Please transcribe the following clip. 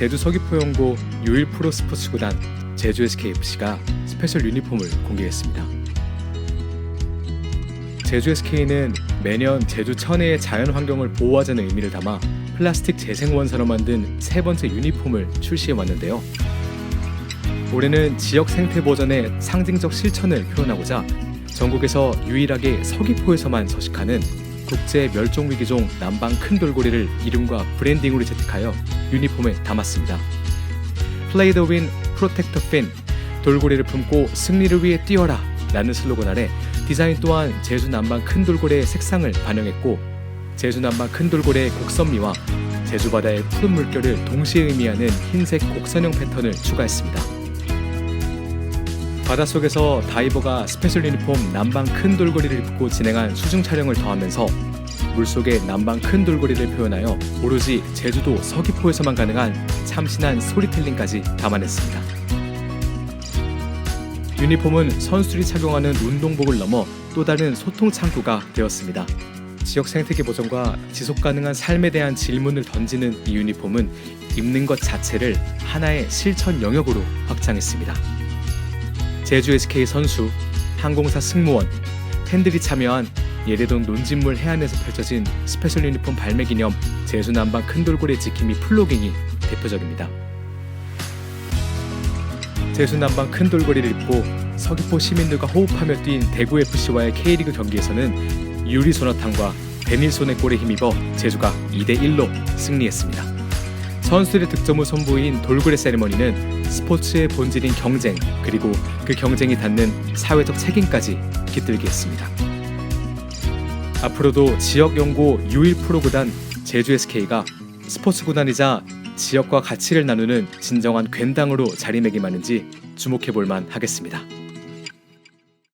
제주 서귀포연고 유일 프로 스포츠 구단 제주 SKFC가 스페셜 유니폼을 공개했습니다. 제주 SK는 매년 제주 천혜의 자연 환경을 보호하자는 의미를 담아 플라스틱 재생 원사로 만든 세 번째 유니폼을 출시해 왔는데요. 올해는 지역 생태 보전의 상징적 실천을 표현하고자 전국에서 유일하게 서귀포에서만 서식하는 국제 멸종 위기종 남방 큰 돌고래를 이름과 브랜딩으로 채택하여 유니폼에 담았습니다. Play the win. 돌고래를 품고 승리를 위해 뛰어라 라는 슬로건 아래 디자인 또한 제주 남방 큰 돌고래의 색상을 반영했고 제주 남방 큰 돌고래의 곡선미와 제주 바다의 푸른 물결을 동시에 의미하는 흰색 곡선형 패턴을 추가했습니다. 바닷속에서 다이버가 스페셜 유니폼 남방 큰 돌고래를 입고 진행한 수중 촬영을 더하면서 물속의 남방 큰 돌고래를 표현하여 오로지 제주도 서귀포에서만 가능한 참신한 스토리텔링까지 담아냈습니다. 유니폼은 선수들이 착용하는 운동복을 넘어 또 다른 소통 창구가 되었습니다. 지역 생태계 보존과 지속 가능한 삶에 대한 질문을 던지는 이 유니폼은 입는 것 자체를 하나의 실천 영역으로 확장했습니다. 제주 SK 선수, 항공사 승무원, 팬들이 참여한 예대동 논진물 해안에서 펼쳐진 스페셜 유니폼 발매 기념 제주 남방 큰 돌고래 지킴이 플로깅이 대표적입니다. 제주 남방 큰 돌고래를 입고 서귀포 시민들과 호흡하며 뛴 대구 FC와의 K리그 경기에서는 유리 소나탄과 데닐손의 골에 힘입어 제주가 2대 1로 승리했습니다. 선수들의 득점을 선보인 돌고래 세리머니는 스포츠의 본질인 경쟁 그리고 그 경쟁이 닿는 사회적 책임까지 깃들게 했습니다. 앞으로도 지역 연고 유일 프로 구단 제주 SK가 스포츠 구단이자 지역과 가치를 나누는 진정한 괜당으로 자리매김하는지 주목해 볼만 하겠습니다.